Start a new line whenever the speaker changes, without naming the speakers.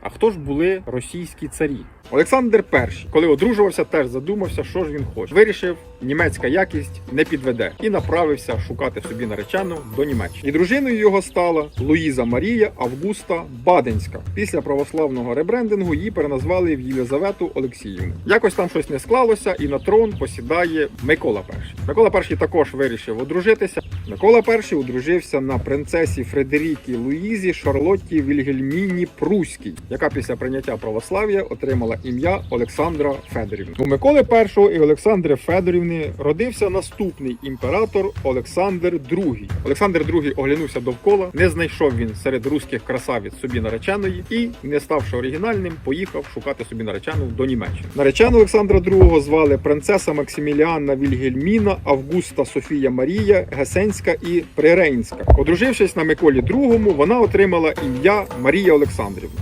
А хто ж були російські царі? Олександр І, коли одружувався, теж задумався, що ж він хоче. Вирішив, німецька якість не підведе і направився шукати собі наречену до Німеччини. І дружиною його стала Луїза Марія Августа Баденська. Після православного ребрендингу її переназвали в Єлизавету Олексіївну. Якось там щось не склалося, і на трон посідає Микола І. Микола І також вирішив одружитися. Микола І одружився на принцесі Фредерікі Луїзі Шарлотті Вільгельміні Пруській, яка після прийняття православ'я отримала ім'я Олександра Федорівна. У Миколи І і Олександри Федорівни родився наступний імператор Олександр II. Олександр II оглянувся довкола, не знайшов він серед руських красавиць собі нареченої і, не ставши оригінальним, поїхав шукати собі наречену до Німеччини. Наречену Олександра II звали принцеса Максиміліанна Вільгельміна Августа Софія Марія Гесенська і Прирейнська. Одружившись на Миколі II, вона отримала ім'я Марія Олександрівна.